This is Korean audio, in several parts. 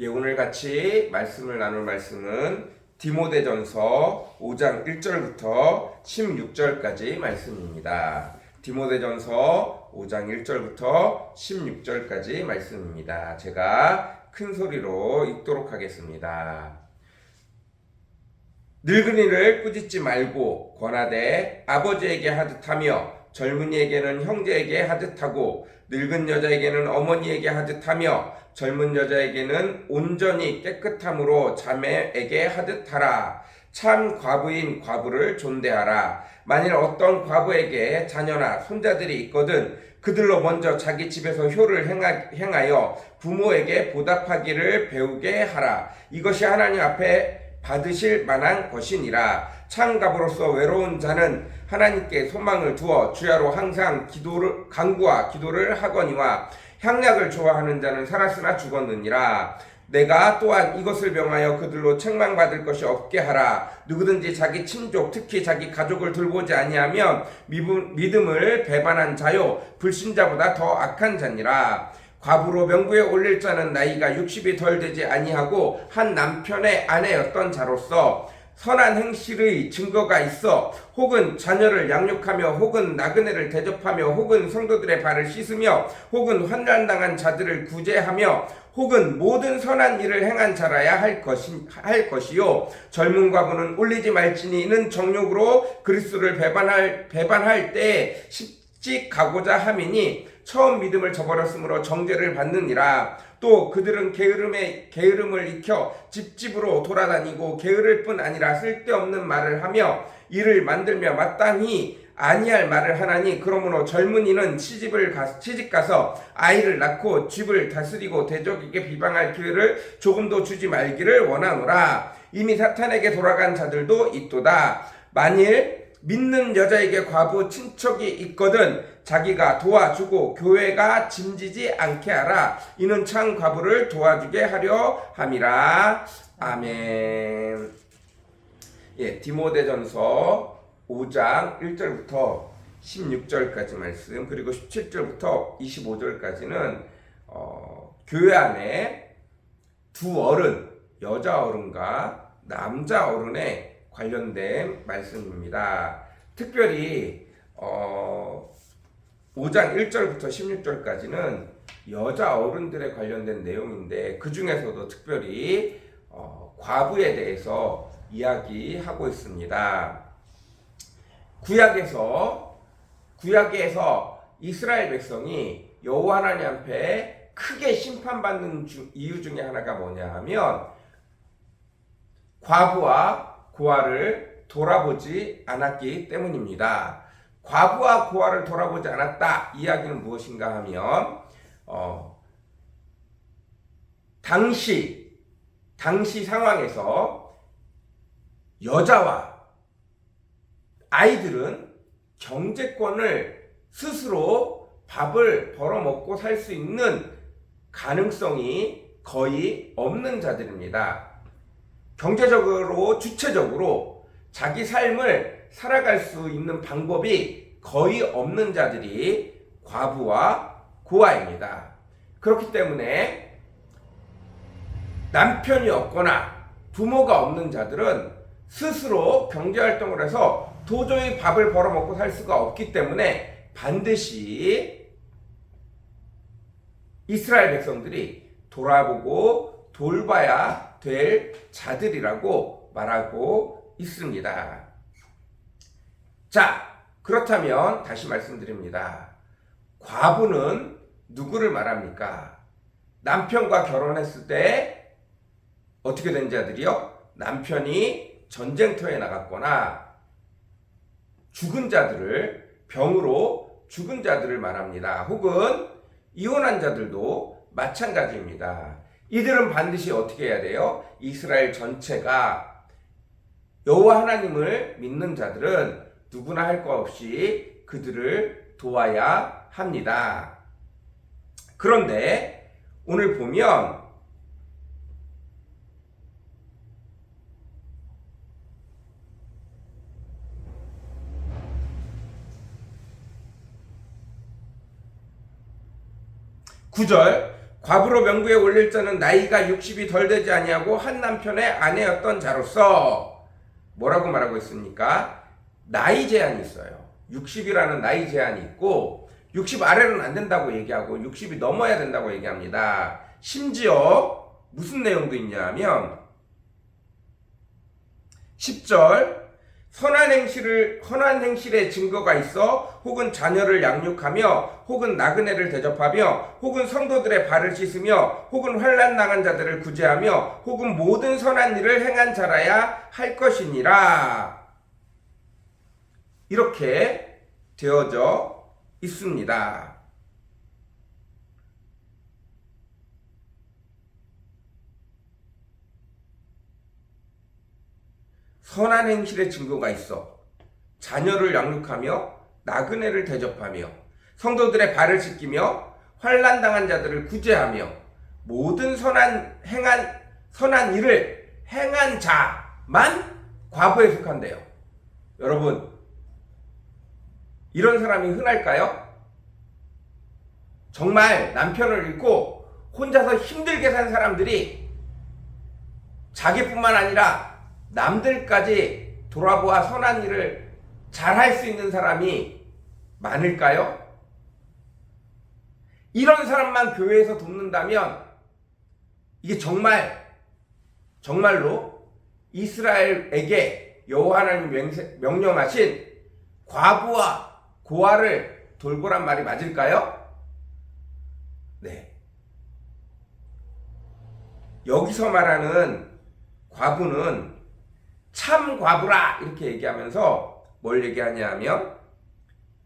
예, 오늘 같이 말씀을 나눌 말씀은 디모데전서 5장 1절부터 16절까지 말씀입니다. 디모데전서 5장 1절부터 16절까지 말씀입니다. 제가 큰 소리로 읽도록 하겠습니다. 늙은이를 꾸짖지 말고 권하되 아버지에게 하듯하며 젊은이에게는 형제에게 하듯하고 늙은 여자에게는 어머니에게 하듯하며 젊은 여자에게는 온전히 깨끗함으로 자매에게 하듯 하라. 참 과부인 과부를 존대하라. 만일 어떤 과부에게 자녀나 손자들이 있거든 그들로 먼저 자기 집에서 효를 행하, 행하여 부모에게 보답하기를 배우게 하라. 이것이 하나님 앞에 받으실 만한 것이니라. 창갑으로서 외로운 자는 하나님께 소망을 두어 주야로 항상 기도를 간구와 기도를 하거니와 향약을 좋아하는 자는 살았으나 죽었느니라. 내가 또한 이것을 명하여 그들로 책망받을 것이 없게 하라. 누구든지 자기 친족, 특히 자기 가족을 돌보지 아니하면 믿음을 배반한 자요 불신자보다 더 악한 자니라. 과부로 명부에 올릴 자는 나이가 60이 덜 되지 아니하고 한 남편의 아내였던 자로서 선한 행실의 증거가 있어 혹은 자녀를 양육하며 혹은 나그네를 대접하며 혹은 성도들의 발을 씻으며 혹은 환난당한 자들을 구제하며 혹은 모든 선한 일을 행한 자라야 할 것이 할 것이요. 젊은 과부는 올리지 말지니 이는 정욕으로 그리스도를 배반할 배반할 때 십직 가고자 함이니 처음 믿음을 저버렸으므로 정죄를 받느니라. 또 그들은 게으름에 게으름을 익혀 집집으로 돌아다니고 게으를 뿐 아니라 쓸데없는 말을 하며 이를 만들며 마땅히 아니할 말을 하나니 그러므로 젊은이는 시집을 가, 시집 가서 아이를 낳고 집을 다스리고 대적에게 비방할 기회를 조금도 주지 말기를 원하노라. 이미 사탄에게 돌아간 자들도 있도다. 만일 믿는 여자에게 과부 친척이 있거든 자기가 도와주고 교회가 짐지지 않게 하라. 이는 참 과부를 도와주게 하려 함이라. 아멘. 예 디모데전서 5장 1절부터 16절까지 말씀 그리고 17절부터 25절까지는 어, 교회 안에 두 어른 여자 어른과 남자 어른의 관련된 말씀입니다. 특별히 어, 5장 1절부터 16절까지는 여자 어른들에 관련된 내용인데 그 중에서도 특별히 어, 과부에 대해서 이야기하고 있습니다. 구약에서 구약에서 이스라엘 백성이 여호와 하나님 앞에 크게 심판받는 주- 이유 중에 하나가 뭐냐 하면 과부와 고아를 돌아보지 않았기 때문입니다. 과부와 고아를 돌아보지 않았다. 이야기는 무엇인가 하면 어, 당시 당시 상황에서 여자와 아이들은 경제권을 스스로 밥을 벌어 먹고 살 수 있는 가능성이 거의 없는 자들입니다. 경제적으로 주체적으로 자기 삶을 살아갈 수 있는 방법이 거의 없는 자들이 과부와 고아입니다. 그렇기 때문에 남편이 없거나 부모가 없는 자들은 스스로 경제활동을 해서 도저히 밥을 벌어먹고 살 수가 없기 때문에 반드시 이스라엘 백성들이 돌아보고 돌봐야 될 자들이라고 말하고 있습니다. 자, 그렇다면 다시 말씀드립니다. 과부는 누구를 말합니까? 남편과 결혼했을 때 어떻게 된 자들이요? 남편이 전쟁터에 나갔거나 죽은 자들을 병으로 죽은 자들을 말합니다. 혹은 이혼한 자들도 마찬가지입니다. 이들은 반드시 어떻게 해야 돼요? 이스라엘 전체가 여호와 하나님을 믿는 자들은 누구나 할 것 없이 그들을 도와야 합니다. 그런데 오늘 보면 구절 과부로 명부에 올릴 자는 나이가 60이 덜 되지 아니하고 한 남편의 아내였던 자로서 뭐라고 말하고 있습니까? 나이 제한이 있어요. 60이라는 나이 제한이 있고 60 아래로는 안 된다고 얘기하고 60이 넘어야 된다고 얘기합니다. 심지어 무슨 내용도 있냐면 10절 선한 행실을 선한 행실의 증거가 있어 혹은 자녀를 양육하며 혹은 나그네를 대접하며 혹은 성도들의 발을 씻으며 혹은 환난 당한 자들을 구제하며 혹은 모든 선한 일을 행한 자라야 할 것이니라 이렇게 되어져 있습니다. 선한 행실의 증거가 있어. 자녀를 양육하며 나그네를 대접하며 성도들의 발을 씻기며 환난 당한 자들을 구제하며 모든 선한 행한 선한 일을 행한 자만 과부에 속한대요. 여러분 이런 사람이 흔할까요? 정말 남편을 잃고 혼자서 힘들게 산 사람들이 자기뿐만 아니라 남들까지 돌아보아 선한 일을 잘 할 수 있는 사람이 많을까요? 이런 사람만 교회에서 돕는다면 이게 정말 정말로 이스라엘에게 여호와 하나님 명령하신 과부와 고아를 돌보란 말이 맞을까요? 네. 여기서 말하는 과부는 참 과부라 이렇게 얘기하면서 뭘 얘기하냐면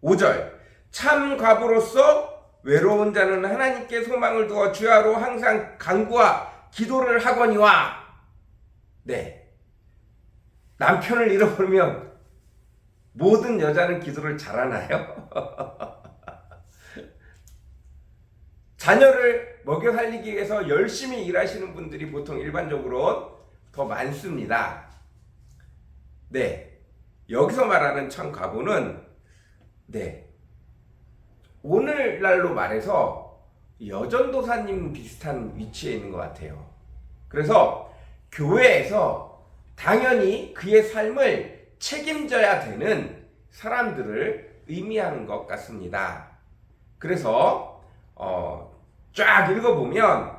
5절 참 과부로서 외로운 자는 하나님께 소망을 두어 주야로 항상 간구와 기도를 하거니와 네 남편을 잃어버리면 모든 여자는 기도를 잘하나요? 자녀를 먹여 살리기 위해서 열심히 일하시는 분들이 보통 일반적으로 더 많습니다. 네. 여기서 말하는 참 과부는 네. 오늘날로 말해서 여전도사님 비슷한 위치에 있는 것 같아요. 그래서 교회에서 당연히 그의 삶을 책임져야 되는 사람들을 의미하는 것 같습니다. 그래서 어, 쫙 읽어보면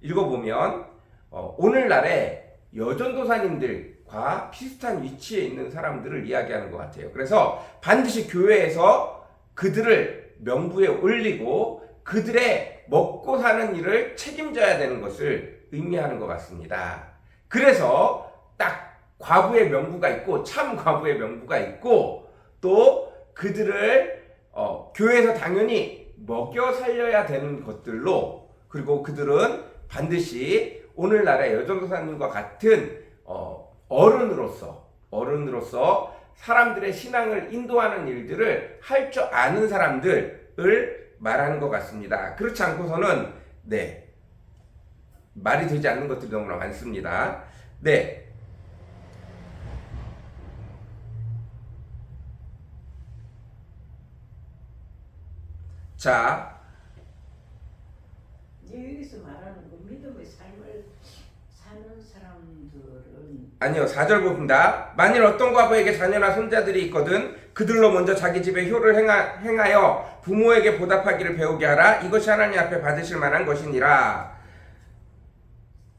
읽어보면 어, 오늘날의 여전도사님들과 비슷한 위치에 있는 사람들을 이야기하는 것 같아요. 그래서 반드시 교회에서 그들을 명부에 올리고 그들의 먹고 사는 일을 책임져야 되는 것을 의미하는 것 같습니다. 그래서 딱 과부의 명부가 있고 참 과부의 명부가 있고 또 그들을 어, 교회에서 당연히 먹여 살려야 되는 것들로 그리고 그들은 반드시 오늘날의 여전도사님과 같은 어, 어른으로서 어른으로서 사람들의 신앙을 인도하는 일들을 할 줄 아는 사람들을 말하는 것 같습니다. 그렇지 않고서는 네 말이 되지 않는 것들이 너무나 많습니다. 네. 자, 여기서 말하는 그 믿음의 삶을 사는 사람들은 아니요, 4절 봅니다. 만일 어떤 과부에게 자녀나 손자들이 있거든 그들로 먼저 자기 집에 효를 행하, 행하여 부모에게 보답하기를 배우게 하라. 이것이 하나님 앞에 받으실 만한 것이니라.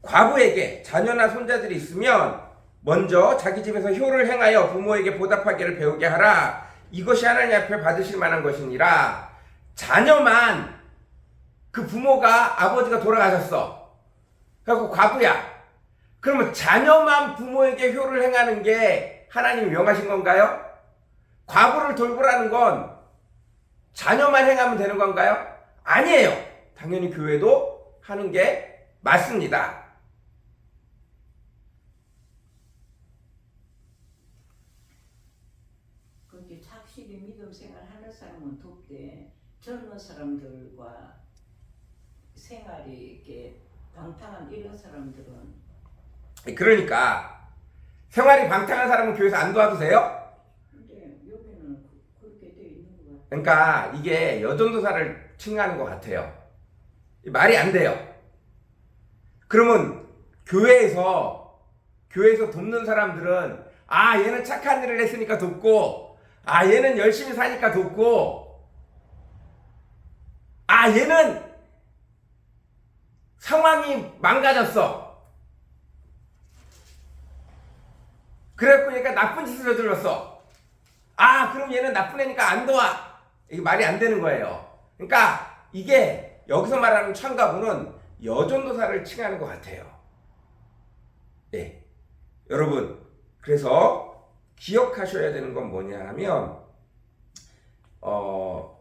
과부에게 자녀나 손자들이 있으면 먼저 자기 집에서 효를 행하여 부모에게 보답하기를 배우게 하라. 이것이 하나님 앞에 받으실 만한 것이니라. 자녀만 그 부모가 아버지가 돌아가셨어. 그래갖고 과부야. 그러면 자녀만 부모에게 효를 행하는 게 하나님이 명하신 건가요? 과부를 돌보라는 건 자녀만 행하면 되는 건가요? 아니에요. 당연히 교회도 하는 게 맞습니다. 그렇게 착실히 믿음 생활 하는 사람은 돕되 젊은 사람들과 생활이 이렇게 방탕한 이런 사람들은 그러니까 생활이 방탕한 사람은 교회에서 안 도와도 돼요? 근데 여기는 그, 그렇게 돼 있는 것 같아요. 그러니까 이게 여전도사를 칭하는 것 같아요. 말이 안 돼요. 그러면 교회에서 교회에서 돕는 사람들은 아 얘는 착한 일을 했으니까 돕고 아 얘는 열심히 사니까 돕고 아 얘는 상황이 망가졌어. 그래갖고 얘가 나쁜 짓을 저질렀어. 아, 그럼 얘는 나쁜 애니까 안 도와. 이게 말이 안 되는 거예요. 그러니까 이게 여기서 말하는 참가부는 여전도사를 칭하는 것 같아요. 예. 여러분, 그래서 기억하셔야 되는 건 뭐냐 하면, 어,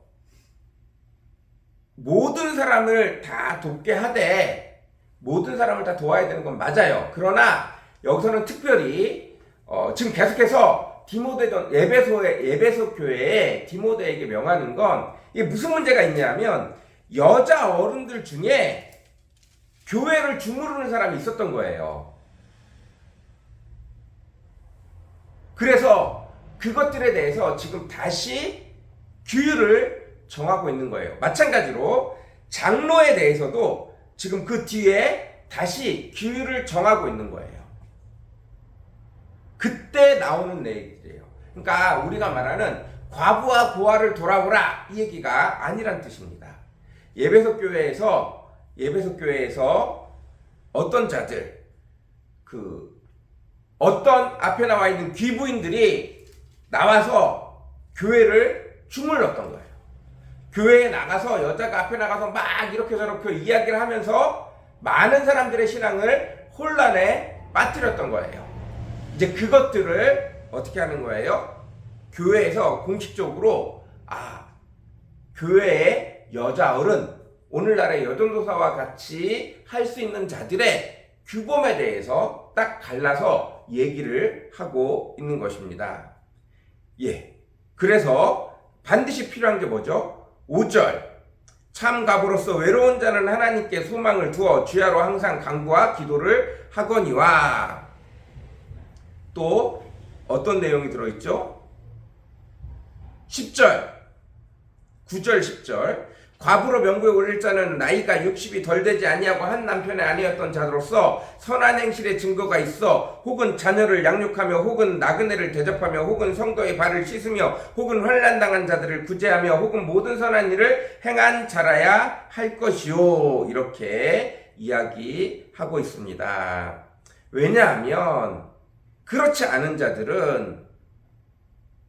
모든 사람을 다 돕게 하되, 모든 사람을 다 도와야 되는 건 맞아요. 그러나 여기서는 특별히 어, 지금 계속해서 디모데전 예배소의 예배소 교회에 디모데에게 명하는 건 이게 무슨 문제가 있냐면 여자 어른들 중에 교회를 주무르는 사람이 있었던 거예요. 그래서 그것들에 대해서 지금 다시 규율을 정하고 있는 거예요. 마찬가지로 장로에 대해서도 지금 그 뒤에 다시 규율을 정하고 있는 거예요. 그때 나오는 내용들이에요. 그러니까 우리가 말하는 과부와 고아를 돌아오라 이 얘기가 아니란 뜻입니다. 예배석 교회에서 예배석 교회에서 어떤 자들 그 어떤 앞에 나와 있는 귀부인들이 나와서 교회를 주물렀던 거예요. 교회에 나가서 여자가 앞에 나가서 막 이렇게 저렇게 이야기를 하면서 많은 사람들의 신앙을 혼란에 빠뜨렸던 거예요. 이제 그것들을 어떻게 하는 거예요? 교회에서 공식적으로 아 교회의 여자 어른 오늘날의 여전도사와 같이 할 수 있는 자들의 규범에 대해서 딱 갈라서 얘기를 하고 있는 것입니다. 예. 그래서 반드시 필요한 게 뭐죠? 5절. 참 갑으로서 외로운 자는 하나님께 소망을 두어 주야로 항상 강구와 기도를 하거니와 또 어떤 내용이 들어있죠? 10절 9절 10절 과부로 명부에 올릴 자는 나이가 60이 덜 되지 아니하고 한 남편의 아내였던 자로서 선한 행실의 증거가 있어 혹은 자녀를 양육하며 혹은 나그네를 대접하며 혹은 성도의 발을 씻으며 혹은 환난당한 자들을 구제하며 혹은 모든 선한 일을 행한 자라야 할 것이요 이렇게 이야기하고 있습니다. 왜냐하면 그렇지 않은 자들은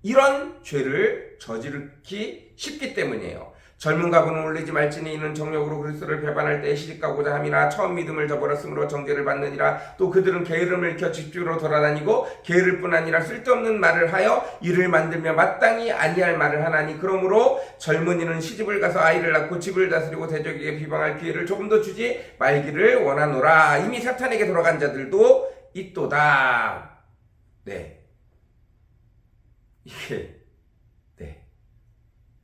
이런 죄를 저지르기 쉽기 때문이에요. 젊은 가부는 올리지 말지니 이는 정력으로 그리스도를 배반할 때에 시집가고자 함이나 처음 믿음을 저버렸으므로 정죄를 받느니라. 또 그들은 게으름을 익혀 집주로 돌아다니고 게으를 뿐 아니라 쓸데없는 말을 하여 이를 만들며 마땅히 아니할 말을 하나니 그러므로 젊은이는 시집을 가서 아이를 낳고 집을 다스리고 대적에게 비방할 기회를 조금 더 주지 말기를 원하노라. 이미 사탄에게 돌아간 자들도 있도다. 네. 이게 네.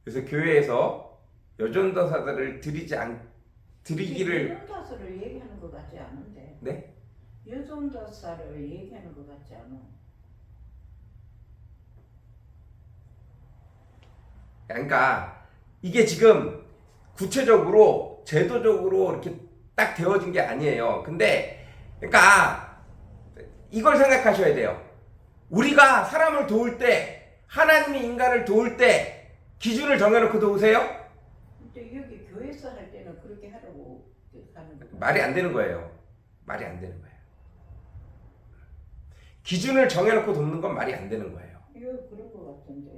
그래서 교회에서 여전도사들을 드리지 않 드리기를 여종도사를 얘기하는 것 같지 않은데 네 여종도사를 얘기하는 것 같지 않아. 그러니까 이게 지금 구체적으로 제도적으로 이렇게 딱 되어진 게 아니에요. 근데 그러니까 이걸 생각하셔야 돼요. 우리가 사람을 도울 때 하나님이 인간을 도울 때 기준을 정해놓고 도우세요? 근데 여기 교회에서 할 때는 그렇게 하라고 하는 거. 말이 안 되는 거예요. 말이 안 되는 거예요. 기준을 정해놓고 돕는 건 말이 안 되는 거예요. 이거 그런 것 같은데.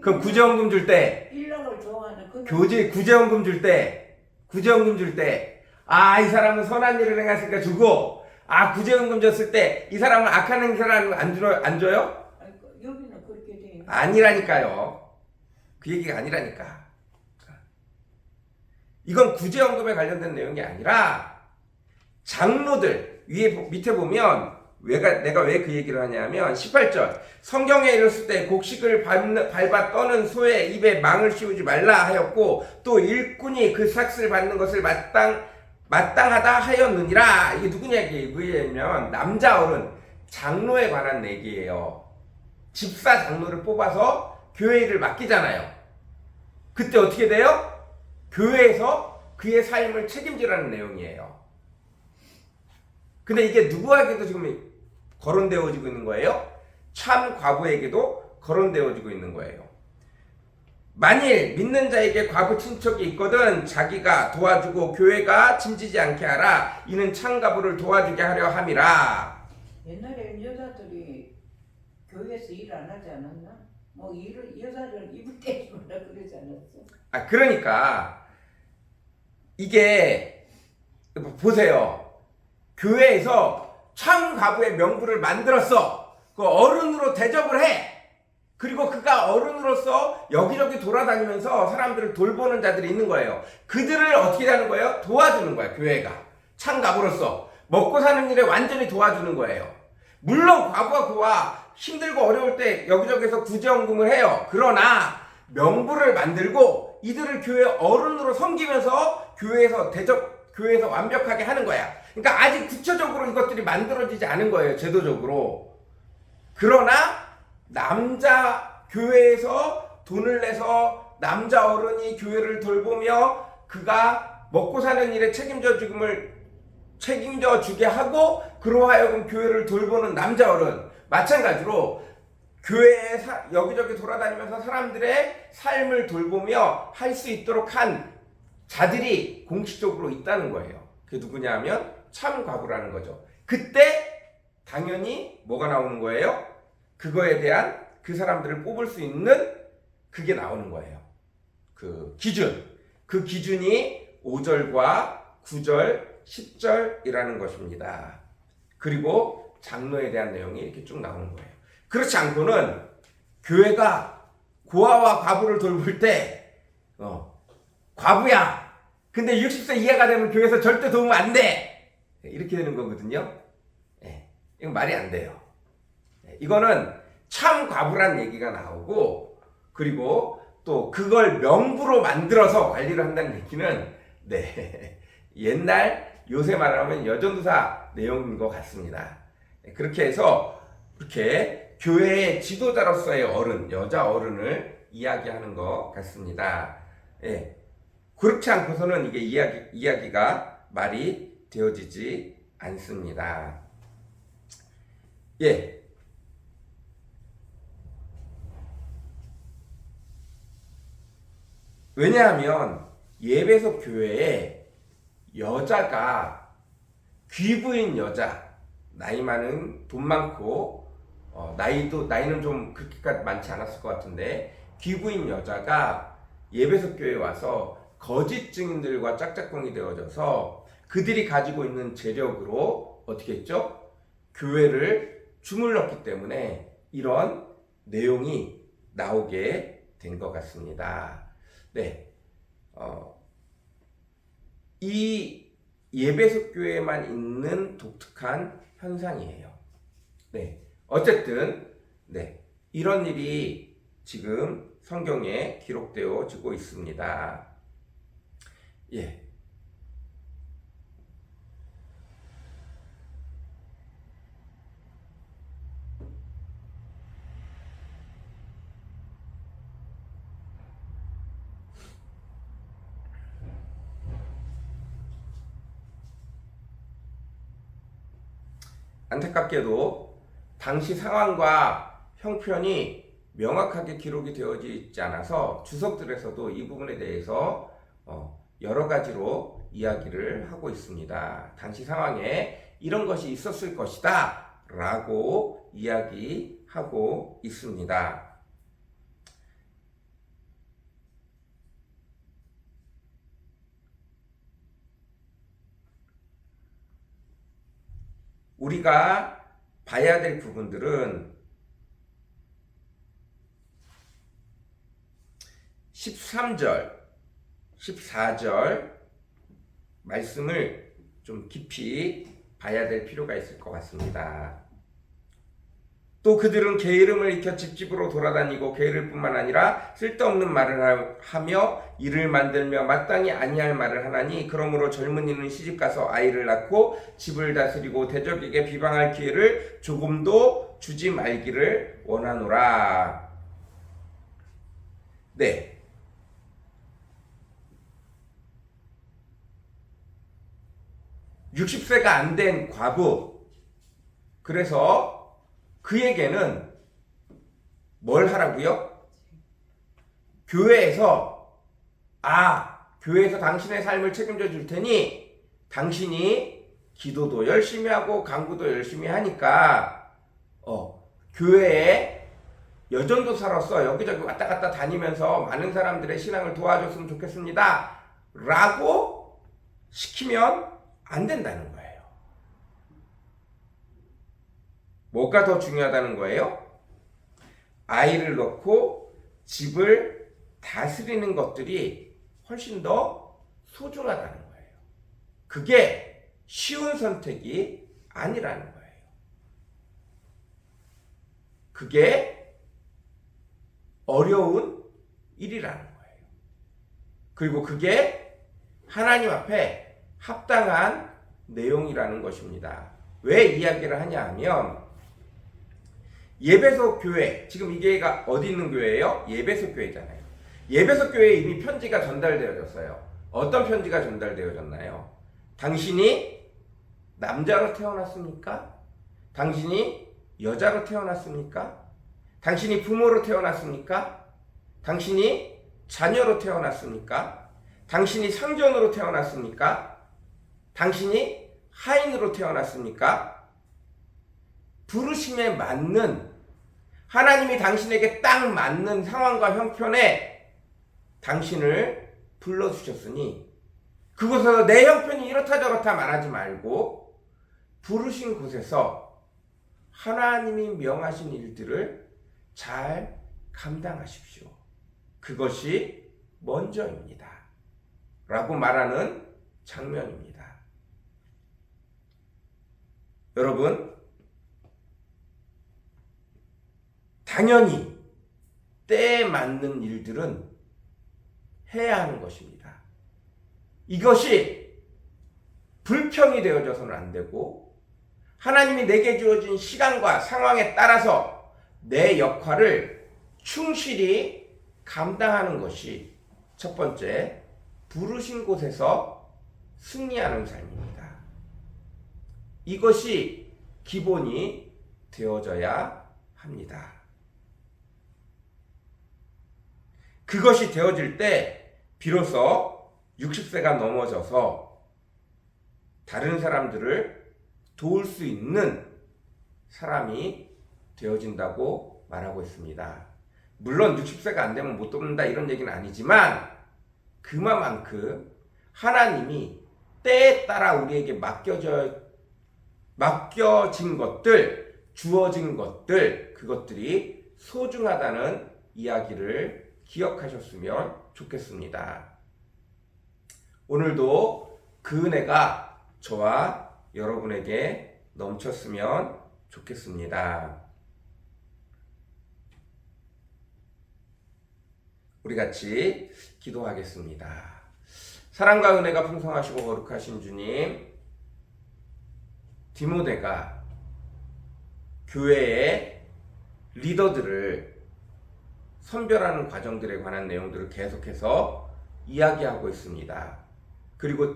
그럼 구제원금 줄 때 일락을 좋아하는 그 교제 구제원금 줄 때 구제원금 줄 때 아 이 사람은 선한 일을 행했으니까 주고 아 구제원금 줬을 때 이 사람은 악한 행사를 하는 거안 줘요 안 줘요? 아니, 그 여기는 그렇게 돼 있는. 아니라니까요. 그 얘기가 아니라니까. 이건 구제원금에 관련된 내용이 아니라 장로들 위에 보- 밑에 보면 왜가 내가 왜 그 얘기를 하냐면 18절 성경에 이르렀을 때 곡식을 밟는- 밟아 떠는 소의 입에 망을 씌우지 말라 하였고 또 일꾼이 그 삭슬 받는 것을 마땅 마땅하다 하였느니라 이게 누구 얘기예요? 그 얘기냐면 남자 어른 장로에 관한 얘기예요. 집사 장로를 뽑아서 교회 일을 맡기잖아요. 그때 어떻게 돼요? 교회에서 그 그의 삶을 책임지라는 내용이에요. 근데 이게 누구에게도 지금 거론되어지고 있는 거예요? 참 과부에게도 거론되어지고 있는 거예요. 만일 믿는 자에게 과부 친척이 있거든 자기가 도와주고 교회가 짐지지 않게 하라 이는 참 과부를 도와주게 하려 함이라 옛날에는 여자들이 교회에서 일 안 하지 않았나? 뭐 일을 여자를 입을 떼지 말라 그러지 않았어? 아 그러니까 이게 보세요. 교회에서 참 과부의 명부를 만들었어. 그 어른으로 대접을 해. 그리고 그가 어른으로서 여기저기 돌아다니면서 사람들을 돌보는 자들이 있는 거예요. 그들을 어떻게 하는 거예요? 도와주는 거야 교회가. 참 과부로서. 먹고 사는 일에 완전히 도와주는 거예요. 물론 과부와 그와 힘들고 어려울 때 여기저기서 구제원금을 해요. 그러나 명부를 만들고 이들을 교회 어른으로 섬기면서 교회에서 대접 교회에서 완벽하게 하는 거야. 그러니까 아직 구체적으로 이것들이 만들어지지 않은 거예요. 제도적으로. 그러나 남자 교회에서 돈을 내서 남자 어른이 교회를 돌보며 그가 먹고 사는 일에 책임져 주금을 책임져 주게 하고 그로 하여금 교회를 돌보는 남자 어른 마찬가지로 교회에 사- 여기저기 돌아다니면서 사람들의 삶을 돌보며 할 수 있도록 한 자들이 공식적으로 있다는 거예요. 그게 누구냐 하면 참 과부라는 거죠. 그때 당연히 뭐가 나오는 거예요? 그거에 대한 그 사람들을 뽑을 수 있는 그게 나오는 거예요. 그 기준. 그 기준이 5절과 9절, 10절이라는 것입니다. 그리고 장로에 대한 내용이 이렇게 쭉 나오는 거예요. 그렇지 않고는 교회가 고아와 과부를 돌볼 때, 어, 과부야! 근데 60세 이하가 되면 교회에서 절대 도움 안 돼! 이렇게 되는 거거든요. 예, 이건 말이 안 돼요. 예, 이거는 참 과부란 얘기가 나오고, 그리고 또 그걸 명부로 만들어서 관리를 한다는 얘기는, 네, 옛날 요새 말하면 여전도사 내용인 것 같습니다. 예, 그렇게 해서, 그렇게 교회의 지도자로서의 어른, 여자 어른을 이야기하는 것 같습니다. 예. 그렇지 않고서는 이게 이야기, 이야기가 말이 되어지지 않습니다. 예. 왜냐하면 예배석 교회에 여자가 귀부인 여자, 나이 많은 돈 많고 어, 나이도 나이는 좀 그렇게까지 많지 않았을 것 같은데 귀부인 여자가 예배석 교회에 와서 거짓 증인들과 짝짝꿍이 되어져서 그들이 가지고 있는 재력으로 어떻게 했죠? 교회를 주물렀기 때문에 이런 내용이 나오게 된 것 같습니다. 네, 어, 이 예배석 교회에만 있는 독특한 현상이에요. 네. 어쨌든 네 이런 일이 지금 성경에 기록되어지고 있습니다. 예. 안타깝게도 당시 상황과 형편이 명확하게 기록이 되어져 있지 않아서 주석들에서도 이 부분에 대해서 어, 여러 가지로 이야기를 하고 있습니다. 당시 상황에 이런 것이 있었을 것이다 라고 이야기하고 있습니다. 우리가 봐야 될 부분들은 13절, 14절 말씀을 좀 깊이 봐야 될 필요가 있을 것 같습니다. 또 그들은 게으름을 익혀 집집으로 돌아다니고 게으를 뿐만 아니라 쓸데없는 말을 하- 하며 일을 만들며 마땅히 아니할 말을 하나니 그러므로 젊은이는 시집가서 아이를 낳고 집을 다스리고 대적에게 비방할 기회를 조금도 주지 말기를 원하노라. 네. 60세가 안 된 과부. 그래서 그에게는 뭘 하라고요? 교회에서 아, 교회에서 당신의 삶을 책임져 줄 테니 당신이 기도도 열심히 하고 강구도 열심히 하니까 어, 교회에 여전도사로서 여기저기 왔다 갔다 다니면서 많은 사람들의 신앙을 도와줬으면 좋겠습니다. 라고 시키면 안 된다는 거예요. 뭐가 더 중요하다는 거예요? 아이를 넣고 집을 다스리는 것들이 훨씬 더 소중하다는 거예요. 그게 쉬운 선택이 아니라는 거예요. 그게 어려운 일이라는 거예요. 그리고 그게 하나님 앞에 합당한 내용이라는 것입니다. 왜 이야기를 하냐 하면 예배소 교회, 지금 이 교회가 어디 있는 교회예요? 예배소 교회잖아요. 예배소 교회에 이미 편지가 전달되어졌어요. 어떤 편지가 전달되어졌나요? 당신이 남자로 태어났습니까? 당신이 여자로 태어났습니까? 당신이 부모로 태어났습니까? 당신이 자녀로 태어났습니까? 당신이 상전으로 태어났습니까? 당신이 하인으로 태어났습니까? 부르심에 맞는 하나님이 당신에게 딱 맞는 상황과 형편에 당신을 불러주셨으니 그곳에서 내 형편이 이렇다 저렇다 말하지 말고 부르신 곳에서 하나님이 명하신 일들을 잘 감당하십시오. 그것이 먼저입니다. 라고 말하는 장면입니다. 여러분, 당연히 때에 맞는 일들은 해야 하는 것입니다. 이것이 불평이 되어져서는 안 되고 하나님이 내게 주어진 시간과 상황에 따라서 내 역할을 충실히 감당하는 것이 첫 번째 부르신 곳에서 승리하는 삶입니다. 이것이 기본이 되어져야 합니다. 그것이 되어질 때 비로소 60세가 넘어져서 다른 사람들을 도울 수 있는 사람이 되어진다고 말하고 있습니다. 물론 60세가 안 되면 못 돕는다 이런 얘기는 아니지만 그만큼 하나님이 때에 따라 우리에게 맡겨져 맡겨진 것들, 주어진 것들, 그것들이 소중하다는 이야기를 기억하셨으면 좋겠습니다. 오늘도 그 은혜가 저와 여러분에게 넘쳤으면 좋겠습니다. 우리 같이 기도하겠습니다. 사랑과 은혜가 풍성하시고 거룩하신 주님, 디모데가 교회의 리더들을 선별하는 과정들에 관한 내용들을 계속해서 이야기하고 있습니다. 그리고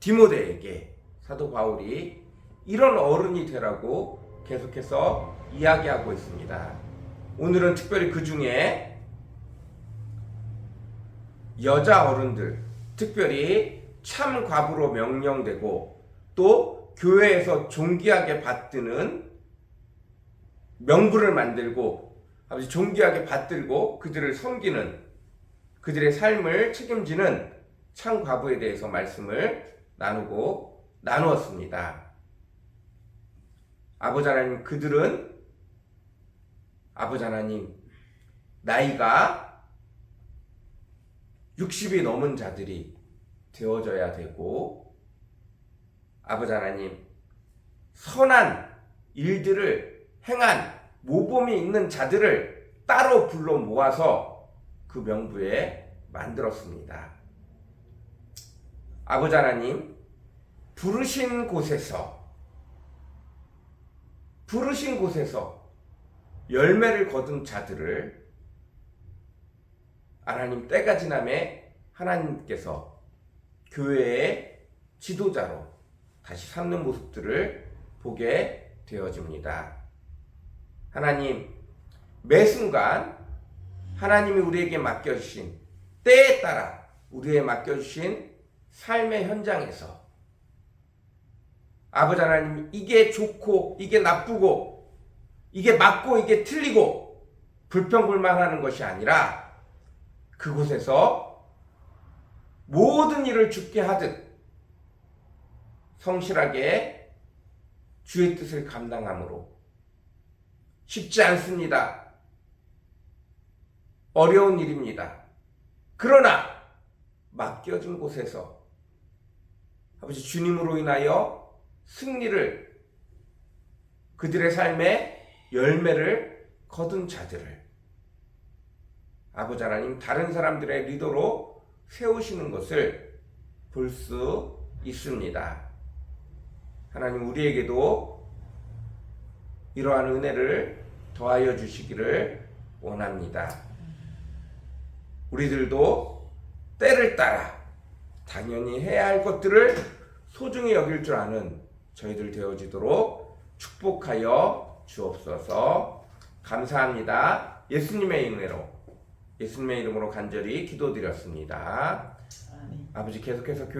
디모데에게 사도 바울이 이런 어른이 되라고 계속해서 이야기하고 있습니다. 오늘은 특별히 그 중에 여자 어른들, 특별히 참 과부로 명령되고 또 교회에서 존귀하게 받드는 명부를 만들고 아버지 존귀하게 받들고 그들을 섬기는 그들의 삶을 책임지는 참 과부에 대해서 말씀을 나누고 나누었습니다. 아버지 하나님 그들은 아버지 하나님 나이가 60이 넘은 자들이 되어져야 되고 아버지 하나님 선한 일들을 행한 모범이 있는 자들을 따로 불러 모아서 그 명부에 만들었습니다. 아버지 하나님 부르신 곳에서 부르신 곳에서 열매를 거둔 자들을 하나님 때가 지남에 하나님께서 교회에 지도자로 다시 삼는 모습들을 보게 되어집니다. 하나님, 매 순간 하나님이 우리에게 맡겨주신 때에 따라 우리에게 맡겨주신 삶의 현장에서 아버지 하나님 이게 좋고 이게 나쁘고 이게 맞고 이게 틀리고 불평불만하는 것이 아니라 그곳에서 모든 일을 죽게 하듯 성실하게 주의 뜻을 감당함으로 쉽지 않습니다. 어려운 일입니다. 그러나 맡겨진 곳에서 아버지 주님으로 인하여 승리를 그들의 삶에 열매를 거둔 자들을 아버지 하나님 다른 사람들의 리더로 세우시는 것을 볼 수 있습니다. 하나님 우리에게도 이러한 은혜를 더하여 주시기를 원합니다. 우리들도 때를 따라 당연히 해야 할 것들을 소중히 여길 줄 아는 저희들 되어지도록 축복하여 주옵소서 감사합니다. 예수님의 은혜로 예수님의 이름으로 간절히 기도드렸습니다. 아멘. 아버지 계속해서 교회